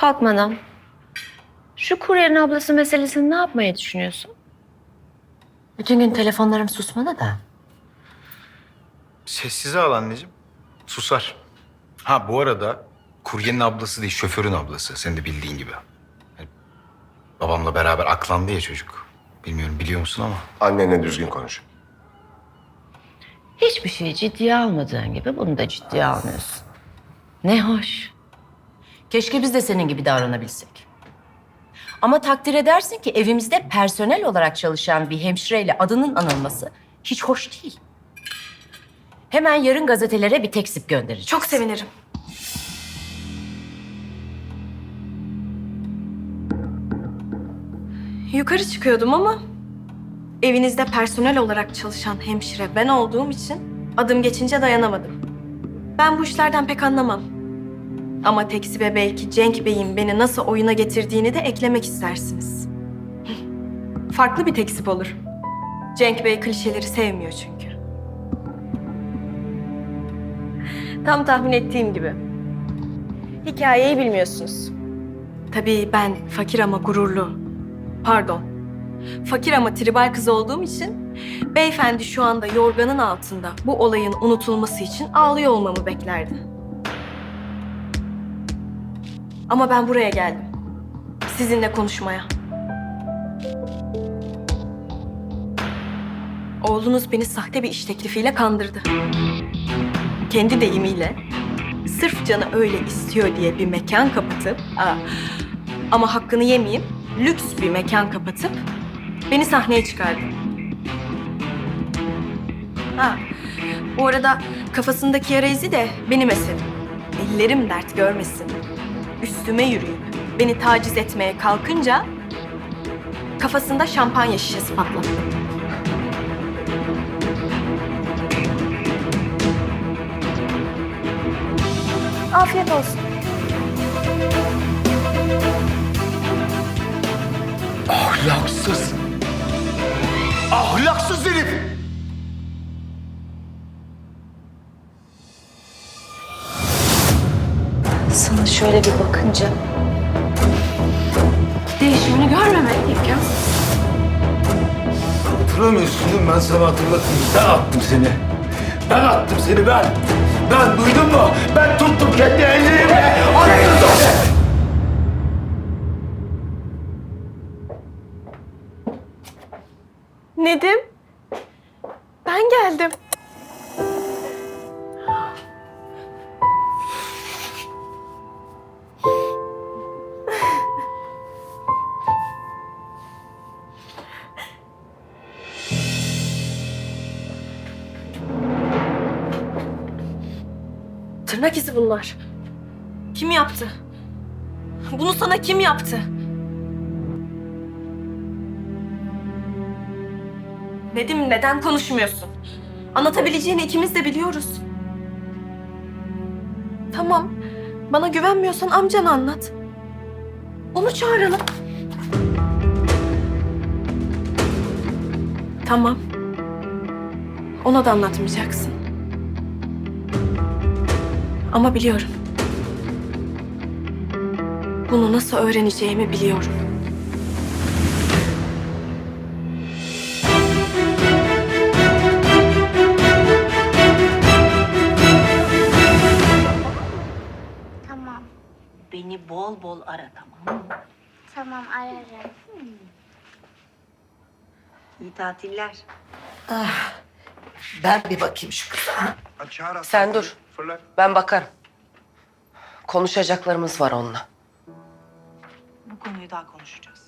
Kalkmadan. Şu kuryerin ablası meselesini ne yapmayı düşünüyorsun? Bütün gün telefonlarım susmadı da. Sessize al anneciğim. Susar. Ha bu arada kuryenin ablası değil, şoförün ablası. Senin de bildiğin gibi. Yani babamla beraber aklandı ya çocuk. Bilmiyorum biliyor musun ama. Annenle düzgün konuş. Hiçbir şeyi ciddiye almadığın gibi bunu da ciddiye almıyorsun. Ne hoş. Keşke biz de senin gibi davranabilsek. Ama takdir edersin ki evimizde personel olarak çalışan bir hemşireyle adının anılması hiç hoş değil. Hemen yarın gazetelere bir tekzip göndereceğiz. Çok sevinirim. Yukarı çıkıyordum ama evinizde personel olarak çalışan hemşire ben olduğum için adım geçince dayanamadım. Ben bu işlerden pek anlamam. Ama Teksibe belki Cenk Bey'in beni nasıl oyuna getirdiğini de eklemek istersiniz. Farklı bir teksip olur. Cenk Bey klişeleri sevmiyor çünkü. Tam tahmin ettiğim gibi. Hikayeyi bilmiyorsunuz. Tabii ben fakir ama gururlu, pardon, fakir ama tribal kız olduğum için beyefendi şu anda yorganın altında bu olayın unutulması için ağlıyor olmamı beklerdi. Ama ben buraya geldim. Sizinle konuşmaya. Oğlunuz beni sahte bir iş teklifiyle kandırdı. Kendi deyimiyle sırf canı öyle istiyor diye bir mekan kapatıp aa, ama hakkını yemeyeyim lüks bir mekan kapatıp beni sahneye çıkardı. Ha, bu arada kafasındaki yara izi de benim eserim. Ellerim dert görmesin. Üstüme yürüyüp beni taciz etmeye kalkınca kafasında şampanya şişesi patlattı. Afiyet olsun. Sana şöyle bir bakınca Değişimini görmemek imkansız. Hatırlamıyorsun değil mi? Ben sana hatırlatayım. Ben attım seni. Ben attım seni ben. Ben duydun mu? Ben tuttum kendi ellerimle. Attım seni. Nedim, ben geldim. Tırnak izi bunlar. Kim yaptı? Bunu sana kim yaptı? Nedim neden konuşmuyorsun? Anlatabileceğini ikimiz de biliyoruz. Tamam. Bana güvenmiyorsan amcanı anlat. Onu çağıralım. Tamam. Ona da anlatmayacaksın. Ama biliyorum. Bunu nasıl öğreneceğimi biliyorum. Tamam. Beni bol bol ara tamam mı? Tamam ararım. İyi tatiller. Ben bir bakayım şu kıza. Sen dur. Ben bakarım. Konuşacaklarımız var onunla. Bu konuyu daha konuşacağız.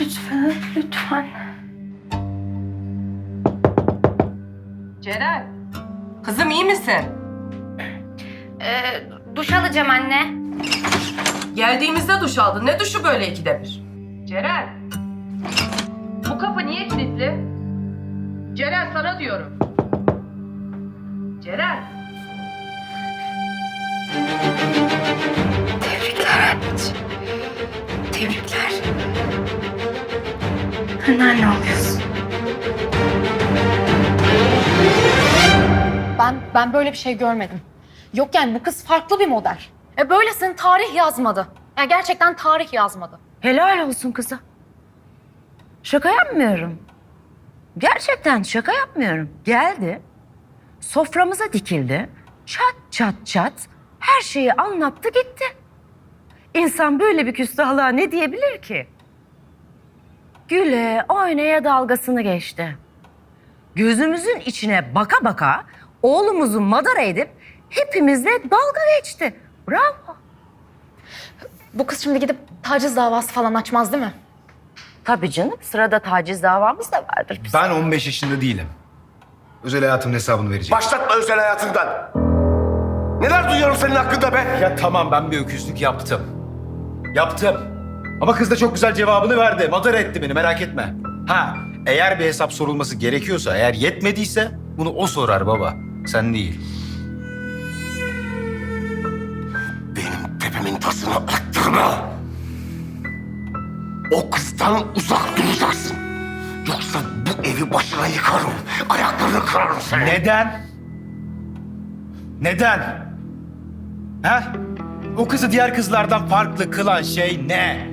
lütfen, lütfen. Ceren. Kızım iyi misin? Ee, duş alacağım anne. Geldiğimizde duş aldın. Ne duşu böyle ikide bir? Ceren. Bu kapı niye kilitli? Ceren sana diyorum. Ceren. Tebrikler anneciğim. Tebrikler. Anneanne oluyorsun. Ben ben böyle bir şey görmedim. Yok yani bu kız farklı bir model. E böylesini tarih yazmadı. Yani gerçekten tarih yazmadı. Helal olsun kıza. Şaka yapmıyorum. Gerçekten şaka yapmıyorum. Geldi, soframıza dikildi, çat çat çat her şeyi anlattı gitti. İnsan böyle bir küstahlığa ne diyebilir ki? Güle oynaya dalgasını geçti. Gözümüzün içine baka baka oğlumuzu madara edip hepimizle dalga geçti. Bravo. Bu kız şimdi gidip taciz davası falan açmaz değil mi? Tabii canım. Sırada taciz davamız da vardır. Ben 15 yaşında değilim. Özel hayatımın hesabını vereceğim. Başlatma özel hayatından. Neler duyuyorum senin hakkında be? Ya tamam ben bir öküzlük yaptım. Yaptım. Ama kız da çok güzel cevabını verdi. Madara etti beni merak etme. Ha eğer bir hesap sorulması gerekiyorsa, eğer yetmediyse bunu o sorar baba. Sen değil. Tepemin tasını attırma. O kızdan uzak duracaksın. Yoksa bu evi başına yıkarım. Ayaklarını kırarım seni. Neden? Neden? Ha? O kızı diğer kızlardan farklı kılan şey ne?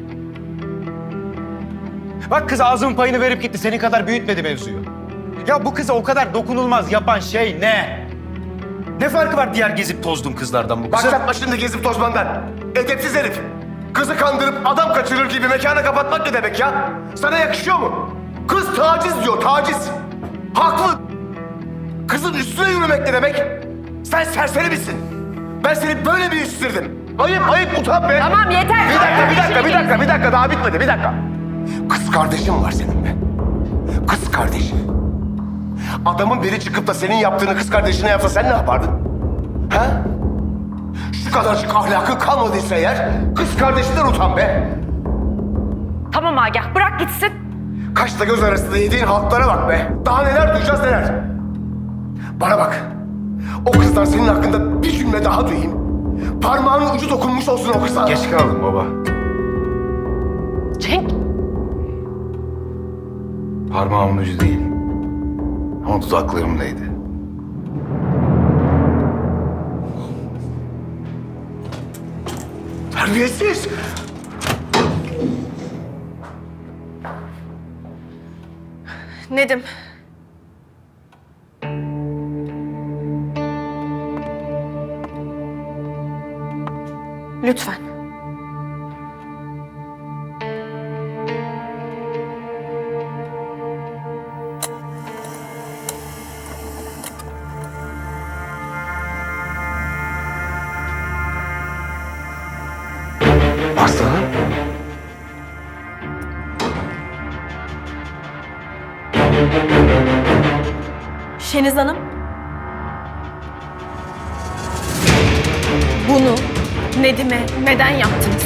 Bak kız ağzının payını verip gitti. Senin kadar büyütmedi mevzuyu. Ya bu kıza o kadar dokunulmaz yapan şey ne? Ne farkı var diğer gezip tozduğun kızlardan bu kızın? Başlatma şimdi gezip tozmandan. Edepsiz herif. Kızı kandırıp adam kaçırır gibi mekana kapatmak ne demek ya? Sana yakışıyor mu? Kız taciz diyor, taciz. Haklı. Kızın üstüne yürümek ne demek? Sen serseri misin? Ben seni böyle mi yetiştirdim? Ayıp, ayıp, utan be. Tamam yeter. Bir dakika, bir dakika, bir dakika, bir dakika. Daha bitmedi, bir dakika. Kız kardeşim var senin be. Kız kardeşin. Adamın biri çıkıp da senin yaptığını kız kardeşine yapsa sen ne yapardın? Ha? Şu kadarcık ahlakın kalmadıysa eğer kız kardeşinden utan be. Tamam Agah bırak gitsin. Kaşla göz arasında yediğin halklara bak be. Daha neler duyacağız neler. Bana bak. O kızdan senin hakkında bir cümle daha duyayım. Parmağının ucu dokunmuş olsun o kıza. Geç kaldım baba. Cenk. Parmağımın ucu değil. Ama dudaklarımdaydı. Terbiyesiz. Nedim. Lütfen. Şeniz Hanım. Bunu Nedim'e neden yaptınız?